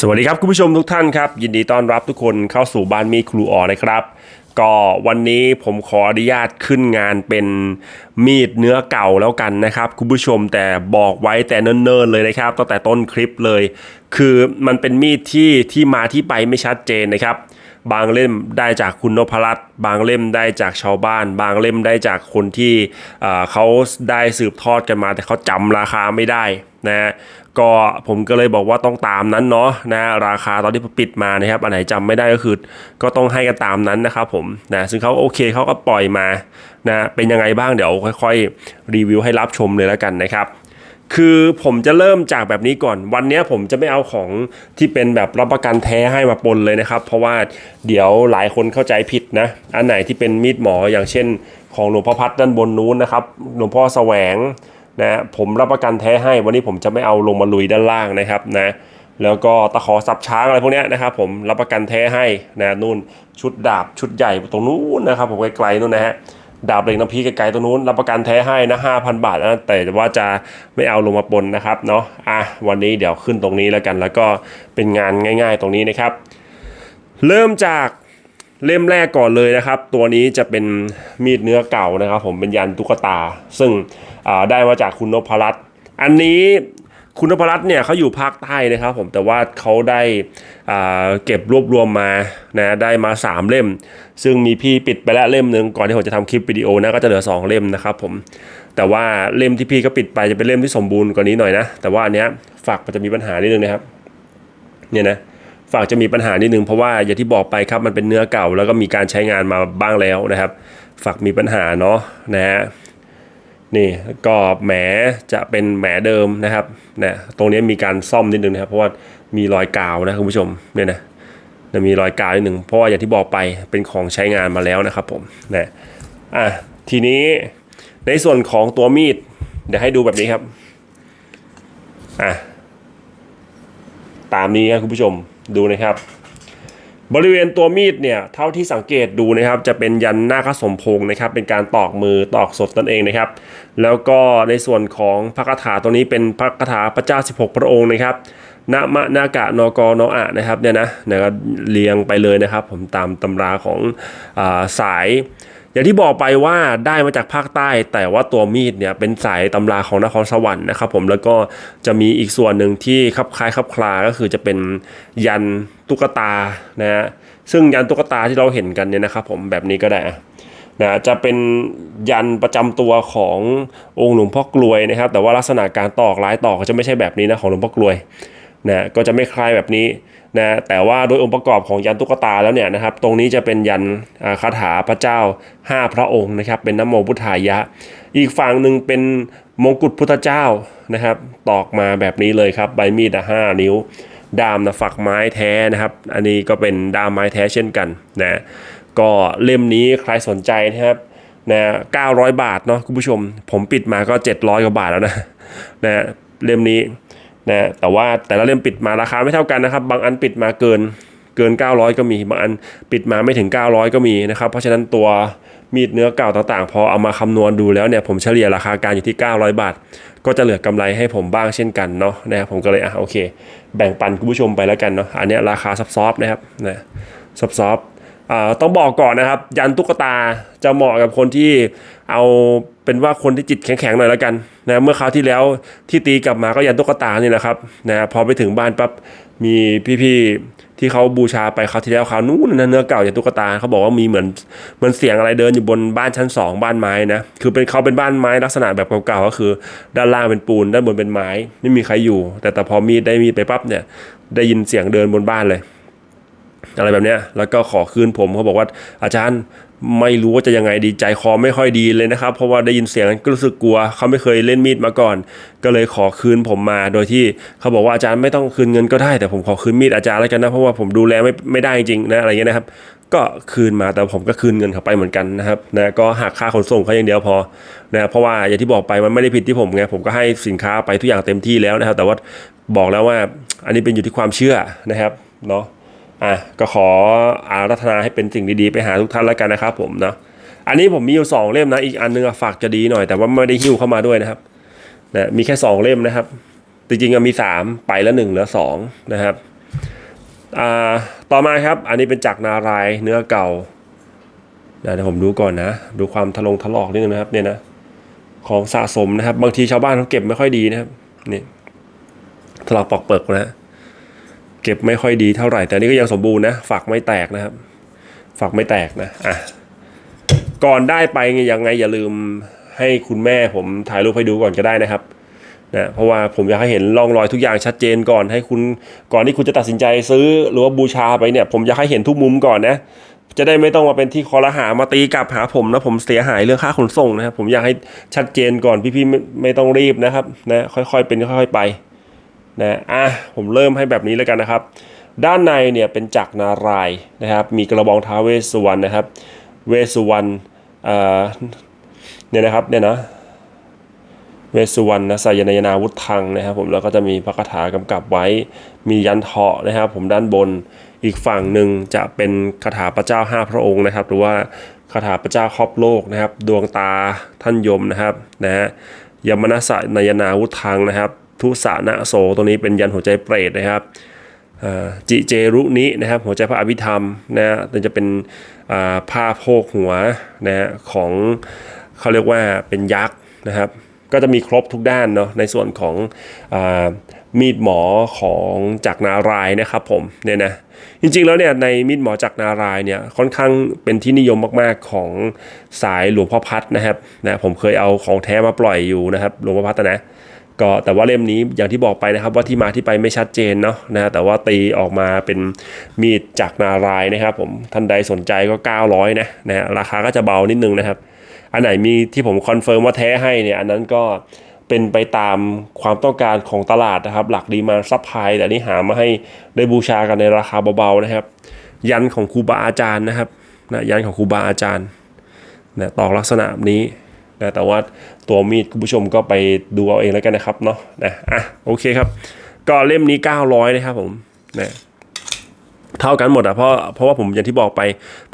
สวัสดีครับคุณผู้ชมทุกท่านครับ ยินดีต้อนรับทุกคนเข้าสู่บ้านมีครูอ๋อนะครับ ก็วันนี้ผมขออนุญาตขึ้นงานเป็นมีดเนื้อเก่าแล้วกันนะครับคุณผู้ชมแต่บอกไว้แต่เนิ่นๆเลยนะครับตั้งแต่ต้นคลิปเลย คือมันเป็นมีดที่ที่มาที่ไปไม่ชัดเจนนะครับ บางเล่มได้จากคุณนพรัตน์บางเล่มได้จากชาวบ้าน บางเล่มได้จากคนที่เขาได้สืบทอดกันมา แต่เขาจำราคาไม่ได้นะก็ผมก็เลยบอกว่าต้องตามนั้นเนาะนะราคาตอนที่ปิดมานะครับอันไหนจำไม่ได้ก็คือ ก็ต้องให้กันตามนั้นนะครับผมนะซึ่งเขาโอเคเขาก็ปล่อยมานะเป็นยังไงบ้างเดี๋ยวค่อย ๆ รีวิวให้รับชมเลยแล้วกันนะครับ คือผมจะเริ่มจากแบบนี้ก่อน วันนี้ผมจะไม่เอาของที่เป็นแบบรับประกันแท้ให้มาปนเลยนะครับ เพราะว่าเดี๋ยวหลายคนเข้าใจผิดนะ อันไหนที่เป็นมีดหมออย่างเช่น ของหลวงพ่อพัดด้านบนนู้นนะครับหลวงพ่อแสวงนะผมรับประกันแท้ให้วันนี้ผมจะไม่เอาลงมาลุยด้านล่างนะครับนะแล้วก็ตะขอสับช้างอะไรพวกนี้นะครับผมรับประกันแท้ให้นะนู่นชุดดาบชุดใหญ่ตรงนู้นนะครับผมไกลๆนู่นนะฮะ ดาบเหล็กน้ำพีไกลๆตรงนู้นรับประกันแท้ให้นะห้าพันบาทนะแต่ว่าจะไม่เอาลงมาปนนะครับเนาะอะวันนี้เดี๋ยวขึ้นตรงนี้แล้วกัน แล้วก็เป็นงานง่าย ๆ ตรงนี้นะครับ เริ่มจากเล่มแรกก่อนเลยนะครับ ตัวนี้จะเป็นมีดเนื้อเก่านะครับ ผมเป็นยันตุ๊กตา ซึ่งได้มาจากคุณนพรัตน์อันนี้ คุณนพรัตน์เนี่ยเขาอยู่ภาคใต้นะครับผมแต่ว่าเขาได้เก็บรวบรวมมานะได้มา 3 เล่ม ซึ่งมีพี่ปิดไปแล้วเล่มหนึ่งก่อนที่ผมจะทำคลิปวิดีโอนะก็จะเหลือ 2 เล่มนะครับผมแต่ว่าเล่มที่พี่ก็ปิดไปจะเป็นเล่มที่สมบูรณ์กว่านี้หน่อยนะแต่ว่าอันเนี้ยฝักมันจะมีปัญหานิดนึงนะครับเนี่ยนะฝากจะมีปัญหานิดนึงเพราะว่าอย่างที่บอกไปครับมันเป็นเนื้อเก่า แล้วก็มีการใช้งานมาบ้างแล้วนะครับ ฝากมีปัญหาเนาะนะฮะ นี่ก็แหมจะเป็นแหมเดิมนะครับนะตรงนี้มีการซ่อมนิดนึงนะครับเพราะว่ามีรอยกาวนะคุณผู้ชมเนี่ยนะจะมีรอยกาวนิดหนึ่งเพราะว่าอย่างที่บอกไปเป็นของใช้งานมาแล้วนะครับผมนะอะทีนี้ในส่วนของตัวมีด เดี๋ยวให้ดูแบบนี้ครับอะตามนี้ครับคุณผู้ชมดูนะครับ บริเวณตัวมีดเนี่ยเท่าที่สังเกตดูนะครับจะเป็นยันหน้าขสมพงนะครับเป็นการตอกมือตอกสดนั่นเองนะครับ แล้วก็ในส่วนของพระคาถาตัวนี้เป็นพระคาถาพระเจ้า 16 พระองค์นะครับนมะนากะนกนอะนะครับเนี่ยนะนะครับเรียงไปเลยนะครับ ผมตามตำราของอาสาย อย่างที่บอกไปว่าได้มาจากภาคใต้ แต่ว่าตัวมีดเนี่ยเป็นสายตำราของนครสวรรค์นะครับผมแล้วก็จะมีอีกส่วนหนึ่งที่คลับคล้ายคลับคลาก็คือจะเป็นยันตุ๊กตานะฮะซึ่งยันตุ๊กตาที่เราเห็นกันเนี่ยนะครับผมแบบนี้ก็ได้นะจะเป็นยันประจำตัวขององค์หลวงพ่อกลวยนะครับ แต่ว่าลักษณะการตอกลายตอกก็จะไม่ใช่แบบนี้นะของหลวงพ่อกลวยนะก็จะไม่คล้ายแบบนี้ นะแต่ว่าโดยองค์ประกอบของยันตุ๊กตาแล้วเนี่ยนะครับตรงนี้จะเป็นยันคาถาพระเจ้า 5 พระองค์นะครับเป็นน้ำโมพุทธายะ อีกฝั่งหนึ่งเป็นมงกุฎพุทธเจ้านะครับตอกมาแบบนี้เลยครับใบมีดห้านิ้วดามนะฝักไม้แท้นะครับ อันนี้ก็เป็นดามไม้แท้เช่นกันนะก็เล่มนี้ใครสนใจนะครับนะ900 บาทเนาะคุณผู้ชม ผมปิดมาก็ 700 กว่าบาทแล้วนะนะเล่มนี้ นะแต่ว่าแต่ละเล่มปิดมาราคาไม่เท่ากันนะครับ บางอันปิดมาเกินเกิน 900 ก็มี บางอันปิดมาไม่ถึง 900 ก็มีนะครับ เพราะฉะนั้นตัวมีดเนื้อเก่าต่างๆ พอเอามาคำนวณดูแล้วเนี่ยผมเฉลี่ยราคาการอยู่ที่ 900 บาท ก็จะเหลือกำไรให้ผมบ้างเช่นกันเนาะนะครับผมก็เลยอะโอเค แบ่งปันคุณผู้ชมไปแล้วกันเนาะอันเนี้ยราคาซับซอฟนะครับนะซับซอฟต์อ่าต้องบอกก่อนนะครับ ยันตุ๊กตาจะเหมาะกับคนที่ เอาเป็นว่าคนที่จิตแข็งๆหน่อยแล้วกันนะเมื่อคราวที่แล้วที่ตีกลับมาก็ยันตุ๊กตานี่แหละครับนะพอไปถึงบ้านปั๊บมีพี่ๆที่เขาบูชาไปคราวที่แล้วคราวนู้นนะเนื้อเก่าอยันตุ๊กตาเขาบอกว่ามีเหมือนเหมือนเสียงอะไรเดินอยู่บนบ้านชั้นสองบ้านไม้นะคือเป็นเขาเป็นบ้านไม้ลักษณะแบบเก่าๆก็คือ ด้านล่างเป็นปูนด้านบนเป็นไม้ไม่มีใครอยู่ แต่แต่พอมีดได้มีดไปปั๊บเนี่ยได้ยินเสียงเดินบนบ้านเลยอะไรแบบเนี้ยแล้วก็ขอคืนผมเขาบอกว่าอาจารย์ ไม่รู้ว่าจะยังไงดีใจคอไม่ค่อยดีเลยนะครับ เพราะว่าได้ยินเสียงก็รู้สึกกลัว เขาไม่เคยเล่นมีดมาก่อน ก็เลยขอคืนผมมาโดยที่เขาบอกว่าอาจารย์ไม่ต้องคืนเงินก็ได้ แต่ผมขอคืนมีดอาจารย์แล้วกันนะเพราะว่าผมดูแลไม่ไม่ได้จริงนะอะไรเงี้ยนะครับ ก็คืนมาแต่ผมก็คืนเงินเขาไปเหมือนกันนะครับนะก็หักค่าขนส่งเขาอย่างเดียวพอนะเพราะว่าอย่างที่บอกไปมันไม่ได้ผิดที่ผมไงผมก็ให้สินค้าไปทุกอย่างเต็มที่แล้วนะครับ แต่ว่าบอกแล้วว่าอันนี้เป็นอยู่ที่ความเชื่อนะครับเนาะ อะก็ขออารัธนาให้เป็นสิ่งดีๆไปหาทุกท่านแล้วกันนะครับผมเนาะอันนี้ผมมีอยู่สองเล่มนะอีกอันนึงอฝากจะดีหน่อยแต่ว่าไม่ได้หิ้วเข้ามาด้วยนะครับนะมีแค่สองเล่มนะครับ จริงๆมีสามไปแล้วหนึ่งเหลือสองนะครับอ่าต่อมาครับ อันนี้เป็นจักนารายเนื้อเก่าเดี๋ยวผมดูก่อนนะ ดูความทะลงถลอกนิดนึงนะครับเนี่ยนะของสะสมนะครับ บางทีชาวบ้านเขาเก็บไม่ค่อยดีนะครับนี่ถลอกปอกเปิกนะฮะ เก็บไม่ค่อยดีเท่าไหร่ แต่นนี่ก็ยังสมบูรณ์นะฝักไม่แตกนะครับ ฝักไม่แตกนะอะก่อนได้ไปยังไงอย่าลืมให้คุณแม่ผมถ่ายรูปให้ดูก่อนก็ได้นะครับนะเพราะว่าผมอยากให้เห็นร่องรอยทุกอย่างชัดเจนก่อนให้คุณก่อนที่คุณจะตัดสินใจซื้อหรือว่าบูชาไปเนี่ย ผมอยากให้เห็นทุกมุมก่อนนะจะได้ไม่ต้องมาเป็นที่คอรหามาตีกลับหาผมนะผมเสียหายเรื่องค่าขนส่งนะครับผมอยากให้ชัดเจนก่อนพี่ๆไม่ไม่ต้องรีบนะครับนะค่อยๆเป็นค่อยๆไป นะอะผมเริ่มให้แบบนี้แล้วกันนะครับ ด้านในเนี่ยเป็นจักรนารายนะครับ มีกระบองท้าเวสุวรรณนะครับ เวสุวรรณเอ่อเนี่ยนะครับเนี่ยนะเวสุวรรณนะสายนายนาวุธังนะครับ ผมแล้วก็จะมีพระคาถากำกับไว้ มียันเถาะนะครับ ผมด้านบนอีกฝั่งหนึ่งจะเป็นคาถาพระเจ้าห้าพระองค์นะครับ หรือว่าคาถาพระเจ้าครอบโลกนะครับ ดวงตาท่านยมนะครับนะฮะยมนัสสนายนาวุธังนะครับ ทุสานะโสตัวนี้เป็นยันหัวใจเปรตนะครับจิเจรุนินะครับหัวใจพระอภิธรรมนะฮะจะเป็นผ้าโพกหัวนะฮะของเขาเรียกว่าเป็นยักษ์นะครับก็จะมีครบทุกด้านเนาะในส่วนของอมีดหมอของจักรนารายนะครับผมเนี่ยนะจริงๆแล้วเนี่ยในมีดหมอจักรนารายเนี่ยค่อนข้างเป็นที่นิยมมากๆของสายหลวงพ่อพัดนะครับนะผมเคยเอาของแท้มาปล่อยอยู่นะครับหลวงพ่อพัดนะ ก็แต่ว่าเล่มนี้อย่างที่บอกไปนะครับว่าที่มาที่ไปไม่ชัดเจนเนาะนะแต่ว่าตีออกมาเป็นมีดจากนารายนะครับผมท่านใดสนใจก็ 900 นะนะราคาก็จะเบานิดนึงนะครับ อันไหนมีที่ผมคอนเฟิร์มว่าแท้ให้เนี่ยอันนั้นก็เป็นไปตามความต้องการของตลาดนะครับ หลักดีมาซัพพลายแต่นี่หามาให้ได้บูชากันในราคาเบาๆนะครับ ยันของครูบาอาจารย์นะครับนะยันของครูบาอาจารย์นะตอกลักษณะนี้ นะแต่ว่าตัวมีดคุณผู้ชมก็ไปดูเอาเองแล้วกันนะครับเนาะนะอะโอเคครับ ก็เล่มนี้ 900 นะครับผมนะเท่ากันหมดอะเพราะเพราะว่าผมอย่างที่บอกไป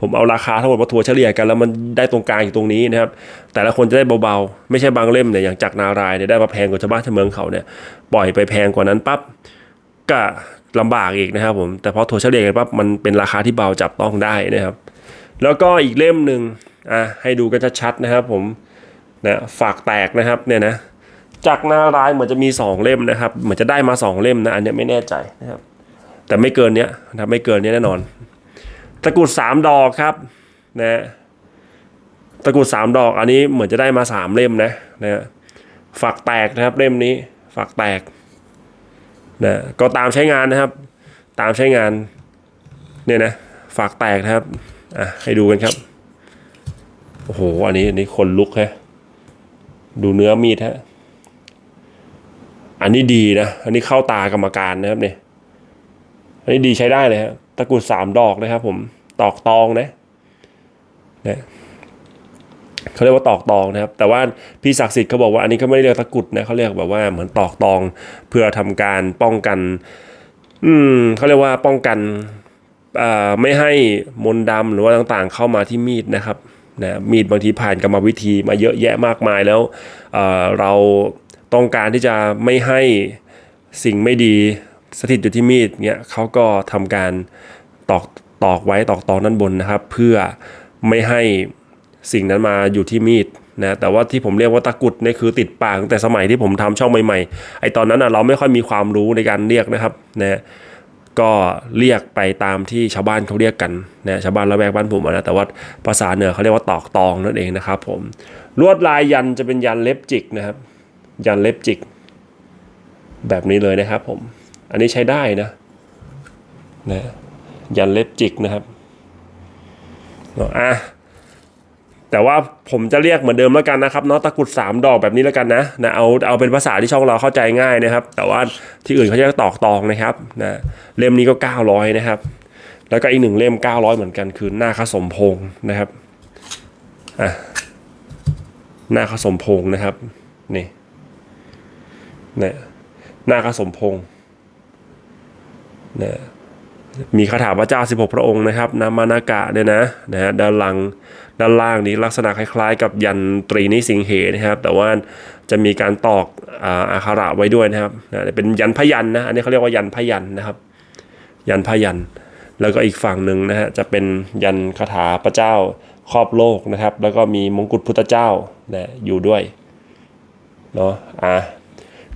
ผมเอาราคาทั้งหมดมาทัวร์เฉลี่ยกันแล้วมันได้ตรงกลางอยู่ตรงนี้นะครับ แต่ละคนจะได้เบาๆ ไม่ใช่บางเล่มเนี่ยอย่างจากนารายเนี่ยได้มาแพงกว่าชาวบ้านชาวเมืองเขาเนี่ยปล่อยไปแพงกว่านั้นปั๊บก็ลำบากอีกนะครับผมแต่พอทัวร์เฉลี่ยกันปั๊บมันเป็นราคาที่เบาจับต้องได้นะครับ แล้วก็อีกเล่มหนึ่งอะให้ดูกันชัดๆนะครับผม นะฝากแตกนะครับเนี่ยนะจากหน้ารายเหมือนจะมี 2 เล่มนะครับ เหมือนจะได้มา 2 เล่มนะอันนี้ไม่แน่ใจนะครับ แต่ไม่เกินเนี้ยนะไม่เกินเนี้ยแน่นอน ตะกรุดสามดอกครับนะตะกรุดสามดอกอันนี้เหมือนจะได้มาสามเล่มนะนะฝากแตกนะครับเล่มนี้ฝากแตกนะก็ตามใช้งานนะครับ ตามใช้งานเนี่ยนะฝากแตกนะครับอะให้ดูกันครับ โอ้โห อันนี้อันนี้คนลุกฮะ ดูเนื้อมีดฮะ อันนี้ดีนะ อันนี้เข้าตากรรมการนะครับเนี่ย อันนี้ดีใช้ได้เลยฮะ ตะกุดสามดอกนะครับผม ตอกตองนะเนี่ยเขาเรียกว่าตอกตองนะครับ แต่ว่าพี่ศักดิ์สิทธิ์เขาบอกว่าอันนี้เขาไม่ได้เรียกตะกุดนะเขาเรียกแบบว่าเหมือนตอกตอง เพื่อทำการป้องกัน อืมเขาเรียกว่าป้องกันอ่าไม่ให้มนต์ดำหรือว่าต่างๆ เข้ามาที่มีดนะครับ นะมีดบางทีผ่านกรรมวิธีมาเยอะแยะมากมายแล้วเเราต้องการที่จะไม่ให้สิ่งไม่ดีสถิตอยู่ที่มีดเนี่ยเขาก็ทำการตอกตอกไว้ตอกตองด้านบนนะครับ เพื่อไม่ให้สิ่งนั้นมาอยู่ที่มีดนะแต่ว่าที่ผมเรียกว่าตะกุดนี่คือติดปากตั้งแต่สมัยที่ผมทำช่องใหม่ๆไอตอนนั้นอะเราไม่ค่อยมีความรู้ในการเรียกนะครับนะ ก็เรียกไปตามที่ชาวบ้านเขาเรียกกันนะชาวบ้านละแวกบ้านผมนะแต่ว่าภาษาเหนือเขาเรียกว่าตอกตองนั่นเองนะครับผมลวดลายยันจะเป็นยันเล็บจิกนะครับ ยันเล็บจิก แบบนี้เลยนะครับผม อันนี้ใช้ได้นะนะยันเล็บจิกนะครับเนาะอะ แต่ว่าผมจะเรียกเหมือนเดิมแล้วกันนะครับเนาะตะกรุดสามดอกแบบนี้แล้วกันนะนะเอาเอาเป็นภาษาที่ช่องเราเข้าใจง่ายนะครับ แต่ว่าที่อื่นเขาจะตอกตองนะครับนะเล่มนี้ก็ 900 นะครับ แล้วก็อีกหนึ่งเล่ม 900 เหมือนกันคือหน้าขสมพงษ์นะครับอะหน้าขสมพงษ์นะครับนี่เนี่ยหน้าขสมพงษ์เนี่ย มีคาถาพระเจ้า 16 พระองค์นะครับนามานากะเนี่ยนะนะฮะด้านหลังด้านล่างนี้ลักษณะคล้ายๆ กับยันตรีนิสิงเหนะครับ แต่ว่าจะมีการตอกอ่าอาคาระไว้ด้วยนะครับนะเป็นยันพยันนะอันนี้เขาเรียกว่ายันพยันนะครับ ยันพยัน แล้วก็อีกฝั่งหนึ่งนะฮะจะเป็นยันคาถาพระเจ้าครอบโลกนะครับ แล้วก็มีมงกุฎพุทธเจ้านะอยู่ด้วยเนาะอะ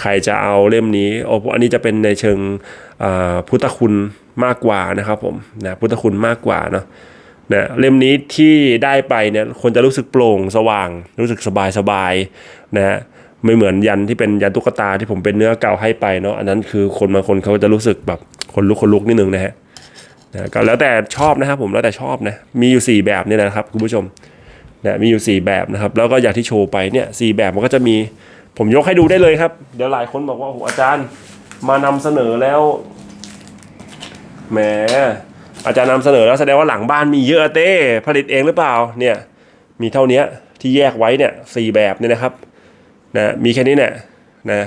ใครจะเอาเล่มนี้โอ้อันนี้จะเป็นในเชิงอ่าพุทธคุณ มากกว่านะครับผมนะพุทธคุณมากกว่าเนาะนะเล่มนี้ที่ได้ไปเนี่ยคนจะรู้สึกโปร่งสว่าง รู้สึกสบายสบายๆนะฮะไม่เหมือนยันที่เป็นยันตุ๊กตาที่ผมเป็นเนื้อเก่าให้ไปเนาะอันนั้นคือคนบางคนเขาจะรู้สึกแบบคนลุกคนลุกนิดนึงนะฮะนะก็แล้วแต่ชอบนะครับผมแล้วแต่ชอบนะมีอยู่ 4 แบบเนี่ยนะครับคุณผู้ชมนะมีอยู่ 4 แบบนะครับ แล้วก็อย่างที่โชว์ไปเนี่ยสแบบมันก็จะมีผมยกให้ดูได้เลยครับ เดี๋ยวหลายคนบอกว่าโอ้โหอาจารย์มานำเสนอแล้ว แหมอาจารย์นำเสนอแล้วแสดงว่าหลังบ้านมีเยอะเต้ผลิตเองหรือเปล่าเนี่ยมีเท่านี้ที่แยกไว้เนี่ยสี่แบบเนี่ยนะครับนะมีแค่นี้เนี่ยนะ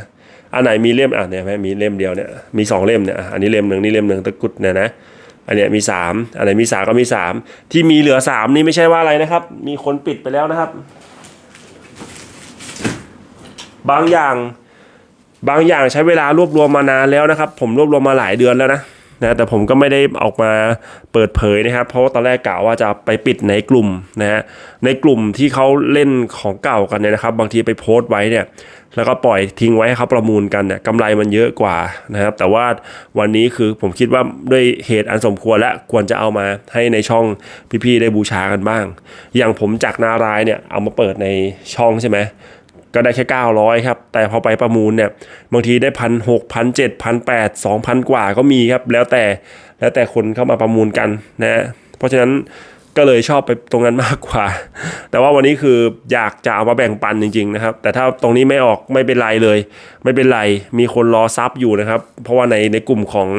อันไหนมีเล่มอะเนี่ยแม่มีเล่มเดียวเนี่ยมีสองเล่มเนี่ยอันนี้เล่มหนึ่งนี่เล่มหนึ่งตะกุดเนี่ยนะอันเนี้ยมีสามอันไหนมีสามก็มีสามที่มีเหลือสามนี่ไม่ใช่ว่าอะไรนะครับ มีคนปิดไปแล้วนะครับ บางอย่างบางอย่างใช้เวลารวบรวมมานานแล้วนะครับ ผมรวบรวมมาหลายเดือนแล้วนะ นะแต่ผมก็ไม่ได้ออกมาเปิดเผยนะครับ เพราะว่าตอนแรกกะว่าจะไปปิดในกลุ่มนะฮะในกลุ่มที่เขาเล่นของเก่ากันเนี่ยนะครับ บางทีไปโพสต์ไว้เนี่ยแล้วก็ปล่อยทิ้งไว้ให้เขาประมูลกันเนี่ยกำไรมันเยอะกว่านะครับ แต่ว่าวันนี้คือผมคิดว่าด้วยเหตุอันสมควรและควรจะเอามาให้ในช่องพี่ๆได้บูชากันบ้าง อย่างผมจากนารายเนี่ยเอามาเปิดในช่องใช่ไหม ก็ได้แค่ 900 ครับ แต่พอไปประมูลเนี่ย บางทีได้พันหกพันเจ็ดพันแปดสองพันกว่าก็มีครับ แล้วแต่แล้วแต่คนเข้ามาประมูลกันนะ เพราะฉะนั้นก็เลยชอบไปตรงนั้นมากกว่า แต่ว่าวันนี้คืออยากจะเอามาแบ่งปันจริงๆนะครับ แต่ถ้าตรงนี้ไม่ออกไม่เป็นไรเลย ไม่เป็นไร มีคนรอซับอยู่นะครับ เพราะว่าในในกลุ่มของ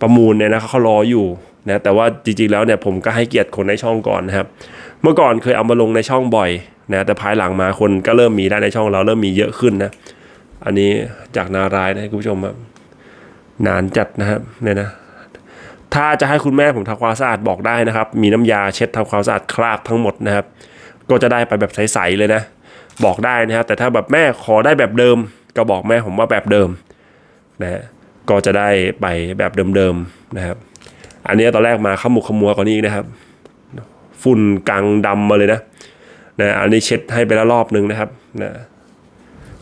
ประมูลเนี่ยนะเขารออยู่นะ แต่ว่าจริงๆแล้วเนี่ยผมก็ให้เกียรติคนในช่องก่อนนะครับ เมื่อก่อนเคยเอามาลงในช่องบ่อยนะแต่ภายหลังมาคนก็เริ่มมีได้ในช่องเราเริ่มมีเยอะขึ้นนะ อันนี้จากนารายนะคุณผู้ชมครับนานจัดนะครับเนี่ยนะถ้าจะให้คุณแม่ผมทำความสะอาดบอกได้นะครับ มีน้ำยาเช็ดทำความสะอาดคราบทั้งหมดนะครับ ก็จะได้ไปแบบใสๆเลยนะ บอกได้นะครับ แต่ถ้าแบบแม่ขอได้แบบเดิม ก็บอกแม่ผมว่าแบบเดิมนะฮะก็จะได้ไปแบบเดิมๆนะครับ อันนี้ตอนแรกมาขมุกขมัวกว่านี้นะครับ ฝุ่นกังดำมาเลยนะนะอันนี้เช็ดให้ไปแล้วรอบนึงนะครับนะ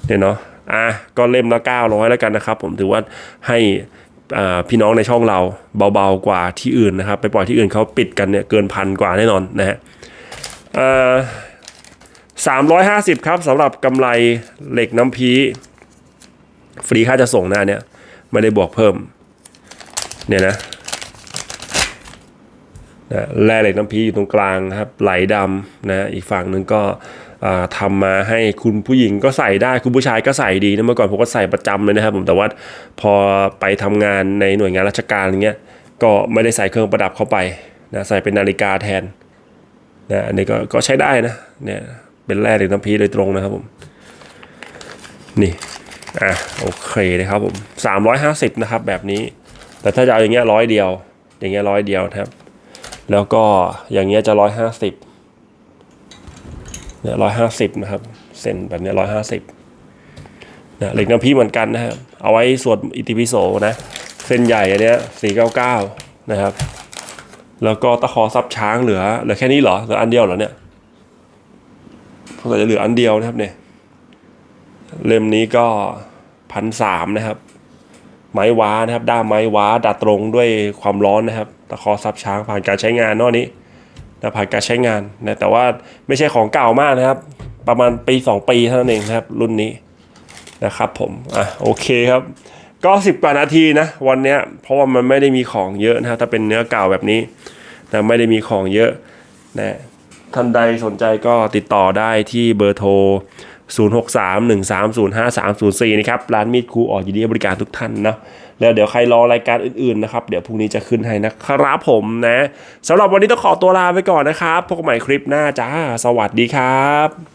เนี่ยเนาะอะก็เล่มละ900แล้วกันนะครับ ผมถือว่าให้พี่น้องในช่องเราเบาๆกว่าที่อื่นนะครับ ไปปล่อยที่อื่นเขาปิดกันเนี่ยเกินพันกว่าแน่นอนนะฮะสามร้อยห้าสิบครับสำหรับกำไรเหล็กน้ำพีฟรีค่าจะส่งหน้าเนี่ยไม่ได้บวกเพิ่มเนี่ยนะ นะแร่เหล็กน้ำพีอยู่ตรงกลางครับไหลดำนะอีกฝั่งหนึ่งก็อ่าทำมาให้คุณผู้หญิงก็ใส่ได้คุณผู้ชายก็ใส่ดีนะเมื่อก่อนผมก็ใส่ประจำเลยนะครับผมแต่ว่าพอไปทำงานในหน่วยงานราชการอย่างเงี้ยก็ไม่ได้ใส่เครื่องประดับเข้าไปนะใส่เป็นนาฬิกาแทนนะอันนี้ก็ก็ใช้ได้นะเนี่ยเป็นแร่เหล็กน้ำพีโดยตรงนะครับผมนี่อะโอเคนะครับผม350นะครับแบบนี้ แต่ถ้าจะเอาอย่างเงี้ยร้อยเดียว อย่างเงี้ยร้อยเดียวนะครับ แล้วก็อย่างเงี้ยจะร้อยห้าสิบเนี่ยร้อยห้าสิบนะครับ เส้นแบบเนี้ร้อยห้าสิบนะเหล็กน้ำพีเหมือนกันนะครับ เอาไว้สวดอิติปิโสนะ เส้นใหญ่อันเนี้ยสี่เก้าเก้านะครับ แล้วก็ตะขอซับช้างเหลือเหลือแค่นี้เหรอเหลืออันเดียวเหรอเนี่ยเขาจะเหลืออันเดียวนะครับเนี่ย เล่มนี้ก็พันสามนะครับ ไม้ว้านะครับ ด้ามไม้ว้าดัดตรงด้วยความร้อนนะครับ ขอซับช้างผ่านการใช้งานนอกนี้นะผ่านการใช้งานนะแต่ว่าไม่ใช่ของเก่ามากนะครับ ประมาณปี 2 ปีเท่านั้นเองนะครับ รุ่นนี้นะครับผมอะโอเคครับ ก็ 10กว่านาทีนะวันเนี้ยเพราะว่ามันไม่ได้มีของเยอะนะถ้าเป็นเนื้อเก่าแบบนี้นะไม่ได้มีของเยอะนะท่านใดสนใจก็ติดต่อได้ที่เบอร์โทร 0631305304 นะครับ ร้านมีดครูออกยินดีบริการทุกท่านนะ แล้วเดี๋ยวใครรอรายการอื่นๆนะครับ เดี๋ยวพรุ่งนี้จะขึ้นให้นะครับผมนะสำหรับวันนี้ต้องขอตัวลาไปก่อนนะครับ พบกันใหม่คลิปหน้าจ้า สวัสดีครับ